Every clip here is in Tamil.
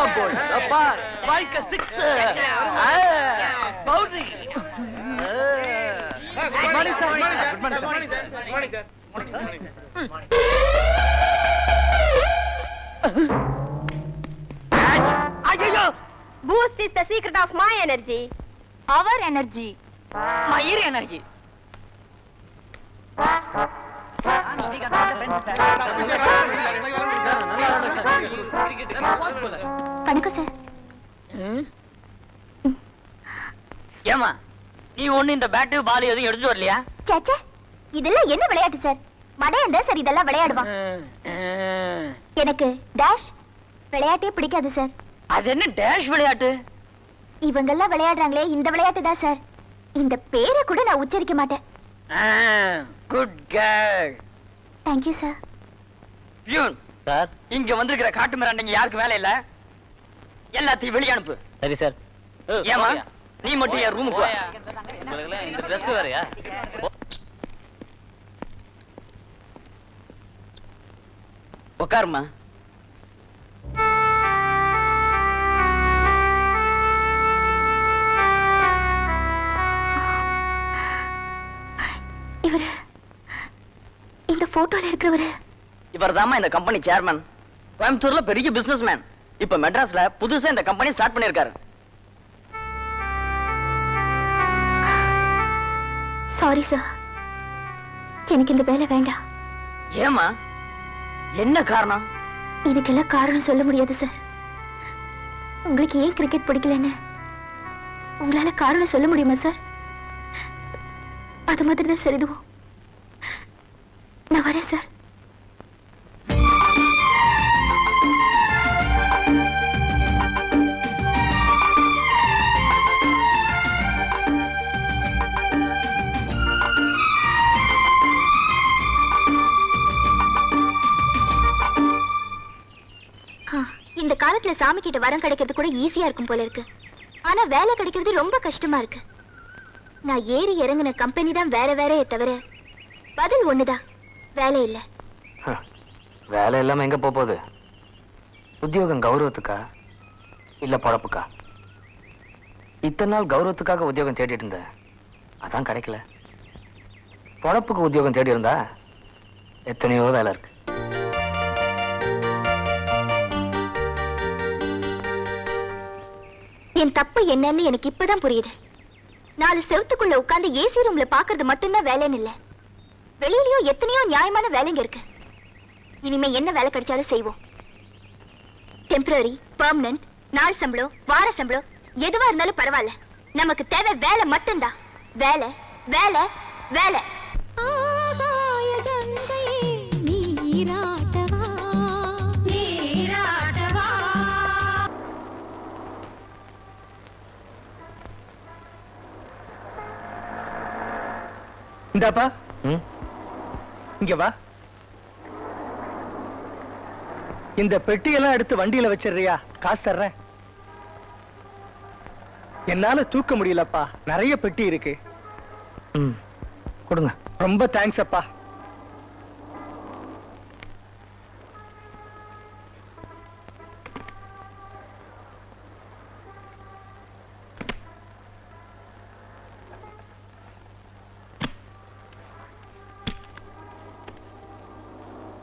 அதான் போல் அப்பா வாழ்க்கை six boundary good morning sir good morning ஐயோ Boost is the secret of my energy. Our energy. மயிர் எனர்ஜி வணக்கம் சார். ஏமா நீ ஒண்ணு இந்த பேட்டு பால் எதுவும் எடுத்துட்டு வரலையா? சேச்சே இதெல்லாம் என்ன விளையாட்டு சார்? மடையன் தான் சார் இதெல்லாம் விளையாடுவான். எனக்கு டேஷ் விளையாட்டே பிடிக்காது சார். அது என்ன டேஷ் விளையாட்டு? இவங்கெல்லாம் விளையாடுறாங்களே இந்த விளையாட்டு தான் சார். இந்த பேரை கூட நான் உச்சரிக்க மாட்டேன். Good girl thank you sir peon sir. இங்க வந்திருக்கிற காட்டு மிராண்டிங்க யாருக்கு வேலை இல்ல? எல்லாத்தையும் வெளிய அனுப்பு. சரி சார். ஏமா நீ மட்டும் என் ரூமுக்கு வா. இந்த ட்ரெஸ் வேறயா? உட்காருமா இவரு இந்த போட்டோல இருக்கிறவரு. இவர் இந்த கம்பெனி சேர்மன் கோயம்புத்தூர்ல பெரிய பிசினஸ் மேன் இப்ப மெட்ராஸ்ல புதுசா இந்த கம்பெனி ஸ்டார்ட் பண்ணிருக்காரு சாரி சார் எனக்கு இந்த வேலை வேண்டாம். ஏமா என்ன காரணம்? இதுக்கெல்லாம் காரணம் சொல்ல முடியாது சார் உங்களுக்கு ஏன் கிரிக்கெட் பிடிக்கலன்னு? உங்களால காரணம் சொல்ல முடியுமா சார் அது மாதிரி தான் சார் இதுவும். நான் வரேன் சார் இந்த காலத்துல சாமி கிட்ட வரம் கிடைக்கிறது கூட ஈஸியா இருக்கும் போல இருக்கு. ஆனா வேலை கிடைக்கிறது ரொம்ப கஷ்டமா இருக்கு. நான் ஏறி இறங்கின கம்பெனி தான் வேற வேறயே தவிர பதில் ஒண்ணுதான். வேலை இல்ல. வேலை இல்லாம எங்க போகுது? உத்தியோகம் கௌரவத்துக்கா? இல்ல பொழப்புக்கா? இத்தனை நாள் கௌரவத்துக்காக உத்தியோகம் தேடிட்டு இருந்தேன். அதான் கிடைக்கல. பொழப்புக்கு உத்தியோகம் தேடி இருந்தா எத்தனையோ வேலை இருக்கு. என் தப்பு என்னன்னு எனக்கு இப்பதான் புரியுது. நாலு செவத்துக்குள்ள உட்காந்து ஏசி ரூம்ல பாக்குறது மட்டும்தான் வேலைன்னு இல்ல. வெளியிலயும் எத்தனையோ நியாயமான வேலைங்க இருக்கு. இனிமே என்ன வேலை கிடைச்சாலும் செய்வோம். டெம்பரரி பர்மனன்ட் நாள் சம்பளம் வார சம்பளம் எதுவா இருந்தாலும் பரவாயில்ல. நமக்கு தேவை வேலை மட்டும்தான். வேலை வேலை வேலை. இந்தாப்பா? இங்க வா. இந்த பெட்டியெல்லாம் எடுத்து வண்டியில வச்சிடுறியா? காசு தர்றேன். என்னால தூக்க முடியலப்பா. நிறைய பெட்டி இருக்கு. கொடுங்க. ரொம்ப தேங்க்ஸ் அப்பா.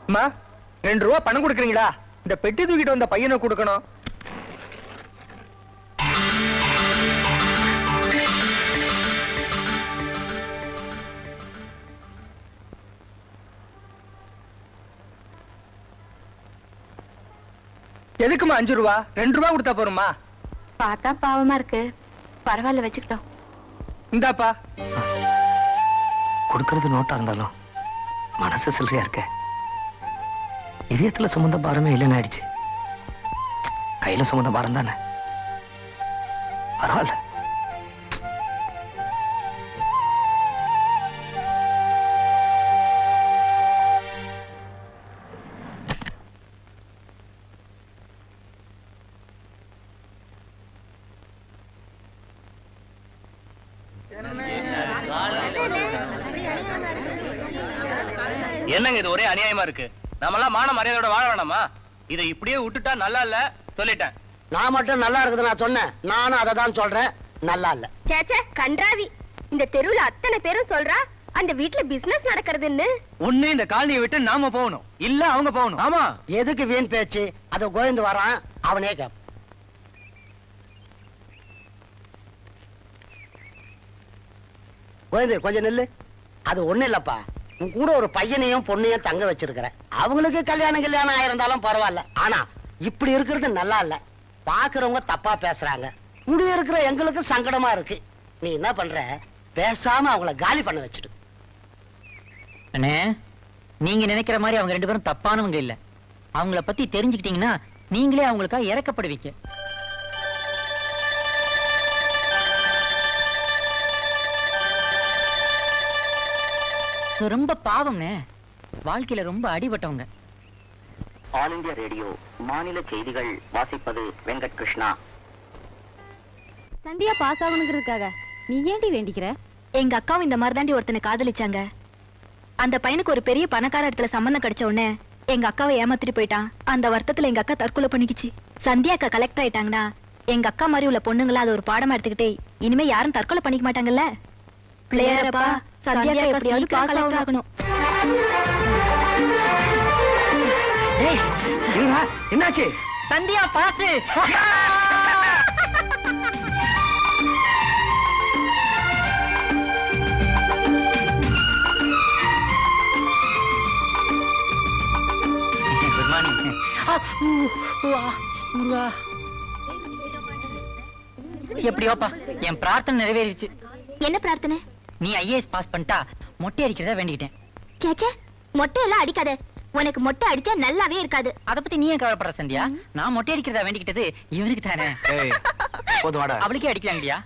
அம்மா ரெண்டு ரூபா பணம் கொடுக்குறீங்களா? இந்த பெட்டி தூக்கிட்டு வந்த பையனை கொடுக்கணும். எதுக்குமா அஞ்சு ரூபா? ரெண்டு ரூபா கொடுத்தா போருமா பார்த்தா பாவமா இருக்கு. பரவாயில்ல வச்சுக்கிட்டோம். இந்தாப்பா. கொடுக்கறது நோட்டா இருந்தாலும் மனசு சில்லறையா இருக்க. இதயத்துல சுமந்த பாரமே இல்லைன்னு ஆயிடுச்சு. கையில சுமந்த பாரம் தானே? பரவாயில்ல. என்னங்க இது ஒரே அநியாயமா இருக்கு? நாமெல்லாம் மான மரியாதையோட வாழ வேணாமா? இதை இப்படியே விட்டுட்டா நல்லா இல்ல? சொல்லிட்டேன். நான் மட்டும் நல்லா இருக்குது நான் சொன்னேன். நானும் அதை தான் சொல்றேன். நல்லா இல்ல. சேச்சே கன்றாவி. இந்த தெருவுல அத்தனை பேரும் சொல்றா அந்த வீட்ல பிசினஸ் நடக்கிறதுன்னு. ஒண்ணு இந்த காலனியை விட்டு நாம போகணும். இல்ல அவங்க போகணும். ஆமா. எதுக்கு வீண் பேச்சு? அதை கோயந்து வரான். அவனே கேப். கோயந்து கொஞ்சம் நில்லு. அது ஒண்ணு இல்லப்பா. உன் கூட ஒரு பையனையும் பொண்ணையும் தங்க வச்சிருக்கிற அவங்களுக்கு கல்யாணம் கல்யாணம் ஆயிருந்தாலும் பரவாயில்ல. ஆனா இப்படி இருக்கிறது நல்லா இல்ல. பாக்குறவங்க தப்பா பேசுறாங்க. குடி இருக்கிற எங்களுக்கு சங்கடமா இருக்கு. நீ என்ன பண்ற? பேசாம அவங்கள காலி பண்ண வச்சிடு. அண்ணே நீங்க நினைக்கிற மாதிரி அவங்க ரெண்டு பேரும் தப்பானவங்க இல்ல. அவங்கள பத்தி தெரிஞ்சுக்கிட்டீங்கன்னா நீங்களே அவங்களுக்காக இறக்கப்படுவீங்க. ரொம்ப பாவம்னே வாழ்க்கையில ரொம்ப அடிபட்டவங்க. ஆல் இந்தியா ரேடியோ மாநில செய்திகள் வாசிப்பது வெங்கட் கிருஷ்ணா சந்தியா பாஸ் ஆகணுங்கிறதுக்காக நீ ஏண்டி வேண்டிக்கிற? எங்க அக்காவும் இந்த மாதிரி தாண்டி ஒருத்தனை காதலிச்சாங்க. அந்த பையனுக்கு ஒரு பெரிய பணக்கார இடத்துல சம்பந்தம் கிடைச்ச உடனே எங்க அக்காவை ஏமாத்திட்டு போயிட்டான். அந்த வருத்தத்துல எங்க அக்கா தற்கொலை பண்ணிக்கிச்சு. சந்தியா அக்கா கலெக்ட் ஆயிட்டாங்கன்னா எங்க அக்கா மாதிரி உள்ள பொண்ணுங்களா அது ஒரு பாடமா எடுத்துக்கிட்டே இனிமே யாரும் தற்கொலை பண்ணிக்க மாட்டாங்கல்ல? பிள்ளையாரப்பா சந்தியா எப்படியாவது பாஸ் ஆகணும். ஏய், இருடா, என்னாச்சு? சந்தியா பாத்து குட் மார்னிங் எப்படியோப்பா என் பிரார்த்தனை நிறைவேறிடுச்சு. என்ன பிரார்த்தனை? நீ ஐஏஎஸ் பாஸ் பண்ணிட்டா மொட்டை அடிக்கிறதா வேண்டிக்கிட்டேன். சேச்சே மொட்டை எல்லாம் அடிக்காத. உனக்கு மொட்டை அடிச்சா நல்லாவே இருக்காது. அத பத்தி நீ ஏன் கவலைப்படுற சந்தியா? நான் மொட்டை அடிக்கிறதா வேண்டிக்கிட்டது இவனுக்கு தானே. ஏய் போதும் வாடா. அவளுக்கே அடிக்கலாங்கடியா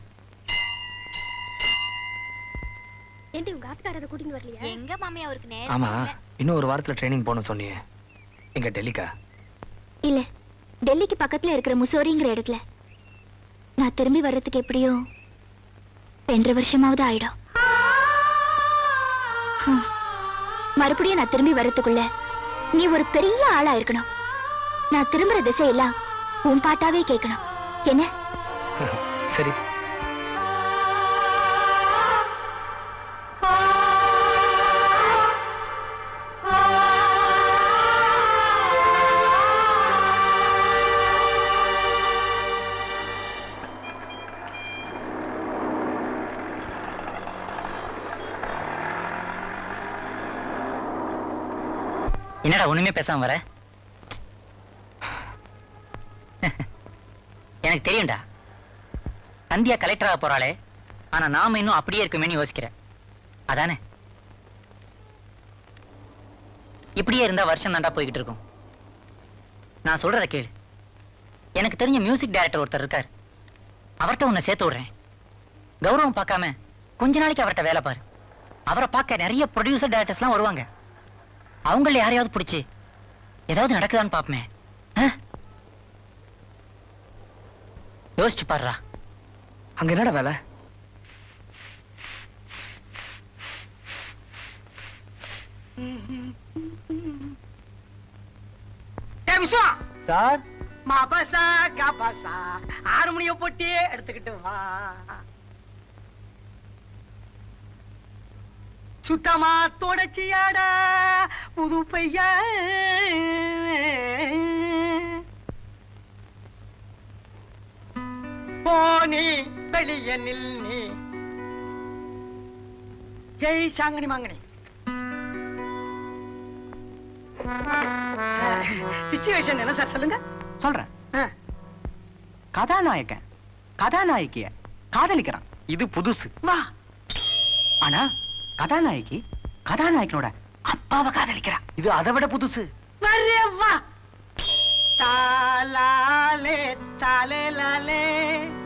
ஏண்டி உங்க ஆத்துக்காரரை கூட்டிட்டு வரலையா? எங்க மாமி அவருக்கு நேரம் ஆமா இன்னும் ஒரு வாரத்துல ட்ரைனிங் போகணும்னு சொன்னியே. எங்க டெல்லிக்கா? இல்ல டெல்லிக்கு பக்கத்துல இருக்கிற முசோரிங்கிற இடத்துல. நான் திரும்பி வர்றதுக்கு எப்படியும் ரெண்டரை வருஷமாவது ஆயிடும். மறுபடியும் நான் திரும்பி வர்றதுக்குள்ள நீ ஒரு பெரிய ஆளா இருக்கணும். நான் திரும்புற திசையெல்லாம் உன் பாட்டாவே கேட்கணும். என்ன? சரி. என்னடா ஒண்ணுமே பேசாம வர? எனக்கு தெரியும்டா. சந்தியா கலெக்டராக போறாளே. ஆனா நாம இன்னும் அப்படியே இருக்குமேன்னு யோசிக்கிறேன். அதானே? இப்படியே இருந்தா வருஷம் தாண்டா போய்கிட்டு இருக்கும். நான் சொல்றத கேளு. எனக்கு தெரிஞ்ச மியூசிக் டைரக்டர் ஒருத்தர் இருக்கார். அவர்ட்ட உன்னை சேர்த்து விடுறேன். கௌரவம் பார்க்காம கொஞ்ச நாளைக்கு அவர்ட்ட வேலை பாரு. அவரை பார்க்க நிறைய ப்ரொடியூசர் டைரக்டர்ஸ்லாம் வருவாங்க. அவங்கள யாரையாவது பிடிச்சு ஏதாவது நடக்குதான்னு பாப்பமே. யோசிச்சு பாருடா. அங்க என்னடா வேலை? சார்? மாபசா காபாசா ஹார்மோனியம் போட்டி எடுத்துக்கிட்டு வா. சுத்தமா தொடச்சியாடா புது பையா? போனி வெளிய நில் நீ. ஜெய் சாங்கனி மாங்கனி. சிச்சுவேஷன் என்ன சார் சொல்லுங்க. சொல்றேன். கதாநாயகன் கதாநாயகிய காதலிக்கிறான். இது புதுசு. வா. ஆனா கதாநாயகி கதாநாயகனோட அப்பாவை காதலிக்கிறா. இது அதை விட புதுசு.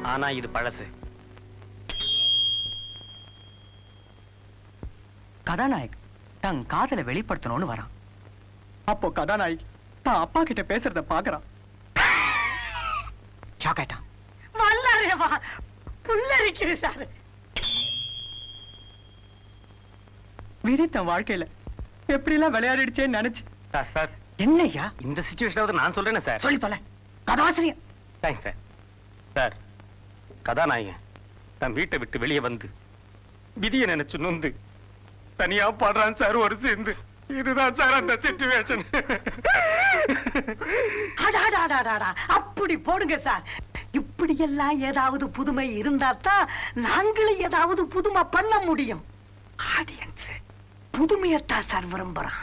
ஆனா இது பழசு. கதாநாயக் தன் காதலை வெளிப்படுத்தணும்னு வரான். அப்போ கதாநாயகி தான் அப்பா கிட்ட பேசுறத பாக்குறான். ஷாக் ஆயிட்டான். வல்லாரே வா. புல்லரிக்குது சார். விதி தன் வாழ்க்கையில. எப்படி எல்லாம் விளையாடிடுச்சேன்னு நினைச்சு. Sir sir. என்னய்யா? இந்த சுச்சுவேஷனாவது நான் சொல்றேனே சார். சொல்லி தொலை. கதாசிரியர். Thanks sir. சார் கதாநாயகன் தன் வீட்டை விட்டு வெளியே வந்து விதியை நினைச்சு நொந்து தனியா பாடுறான் சார் ஒரு சேர்ந்து. இதுதான் சார் அந்த சிச்சுவேஷன் அப்படி போடுங்க சார். இப்படி எல்லாம் ஏதாவது புதுமை இருந்தா தான் நாங்களும் ஏதாவது புதுமை பண்ண முடியும். ஆடியன்ஸ் புதுமையத்தான் சார் விரும்புறான்.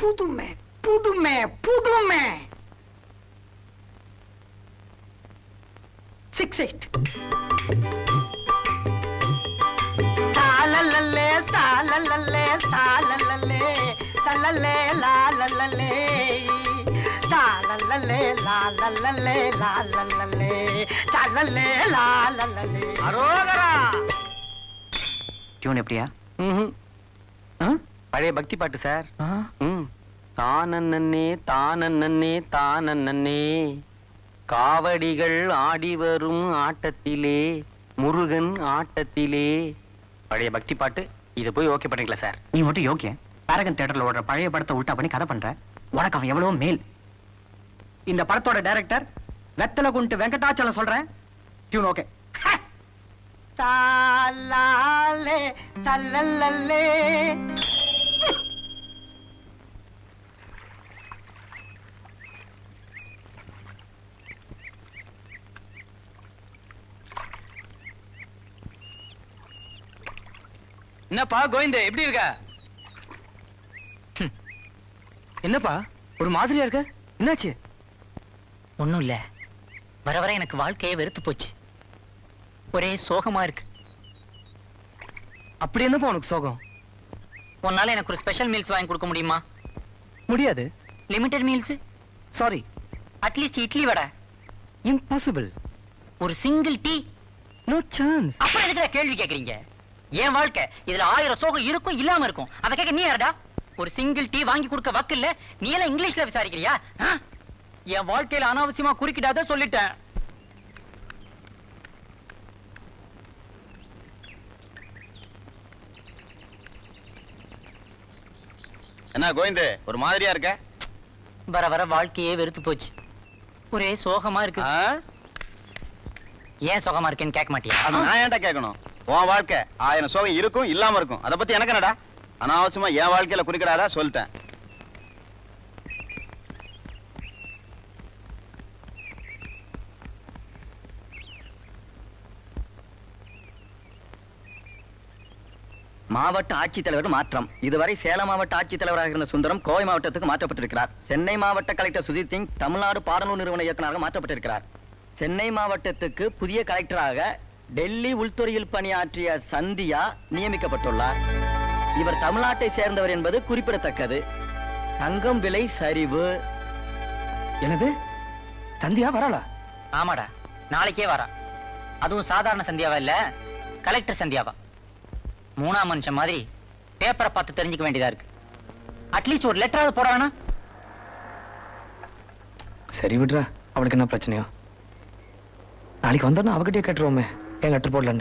புதுமை புதுமை புதுமை. சிக்ஸ் எயிட் தாளலல்லே தாளலல்லே தாளலல்லே தலல்லே அரோகரா. டியூன் எப்படியா? பழைய பக்தி பாட்டு சார். ம். தானன்னே தானன்னே தானன்னே காவடிகள் ஆடி வரும் ஆட்டத்திலே முருகன் ஆட்டத்திலே. பழைய பக்தி பாட்டு இதை போய் ஓகே பண்ணிக்கல சார். நீ மட்டும் யோக்கிய பேரகன் தியேட்டர்ல ஓடுற பழைய படத்தை உல்டா பண்ணி கதை பண்ற. உனக்கு அவன் எவ்வளவு மேல். இந்த படத்தோட டைரக்டர் வெத்தல குண்டு வெங்கடாச்சலம் சொல்றேன். Tune okay. தாலாலே தலலல்லே என்னப்பா கோவிந்த எப்படி இருக்க? என்னப்பா ஒரு மாதிரியா இருக்க? என்னாச்சு? ஒண்ணும் இல்ல. வர வர எனக்கு வாழ்க்கையே வெறுத்து போச்சு. ஒரே சோகமா இருக்கு. அப்படி என்னப்பா உனக்கு சோகம்? உன்னால எனக்கு ஒரு ஸ்பெஷல் மீல்ஸ் வாங்கி கொடுக்க முடியுமா? முடியாது. Limited meals sorry at least idli vada. Impossible ஒரு சிங்கிள் டீ நோ சான்ஸ் அப்புறம் எதுக்குடா கேள்வி கேக்குறீங்க? என் வாழ்க்கை. இதுல ஆயிரம் சோகம் இருக்கும் இல்லாம இருக்கும். அதை கேட்க நீ யாருடா? ஒரு சிங்கிள் டீ வாங்கி கொடுக்க வக்கு இல்ல? நீ எல்லாம் இங்கிலீஷ்ல விசாரிக்கிறியா? என் வாழ்க்கையில அனாவசியமா குறுக்கிடாத சொல்லிட்டேன். என்ன கோவிந்து ஒரு மாதிரியா இருக்க? வர வர வாழ்க்கையே வெறுத்து போச்சு. ஒரே சோகமா இருக்கு. ஏன் சோகமா இருக்கேன்னு கேட்க மாட்டியா? நான் ஏன்டா கேட்கணும்? உன் வாழ்க்கை ஆயிரம் சோகம் இருக்கும் இல்லாம இருக்கும். அதை பத்தி எனக்கு என்னடா? அனாவசியமா என் வாழ்க்கையில குறிக்கிறாரா சொல்லிட்டேன். மாவட்ட ஆட்சித்தலைவர் மாற்றம். இதுவரை சேலம் மாவட்ட ஆட்சித்தலைவராக இருந்த சுந்தரம் கோவை மாவட்டத்துக்கு மாற்றப்பட்டிருக்கிறார். சென்னை மாவட்ட கலெக்டர் சுஜித் சிங் தமிழ்நாடு பாடநூல் நிறுவன இயக்குநராக மாற்றப்பட்டிருக்கிறார். சென்னை மாவட்டத்துக்கு புதிய கலெக்டராக டெல்லி உள்துறையில் பணியாற்றிய சந்தியா நியமிக்கப்பட்டுள்ளார். இவர் தமிழ்நாட்டை சேர்ந்தவர் என்பது குறிப்பிடத்தக்கது. தங்கம் விலை சரிவு. என்னது? சந்தியா வரலா ஆமாடா நாளைக்கே வரா. அதுவும் சாதாரண சந்தியாவா இல்ல கலெக்டர் சந்தியாவா? மூணாம் மனுஷன் மாதிரி பேப்பரை பார்த்து தெரிஞ்சுக்க வேண்டியதா இருக்கு. அட்லீஸ்ட் ஒரு லெட்டராவது போட வேணாம் சரி விடுறா அவளுக்கு என்ன பிரச்சனையோ? நாளைக்கு வந்தோன்னா அவகிட்டயே கேட்டுருவோமே. ஏன் லெட்டர்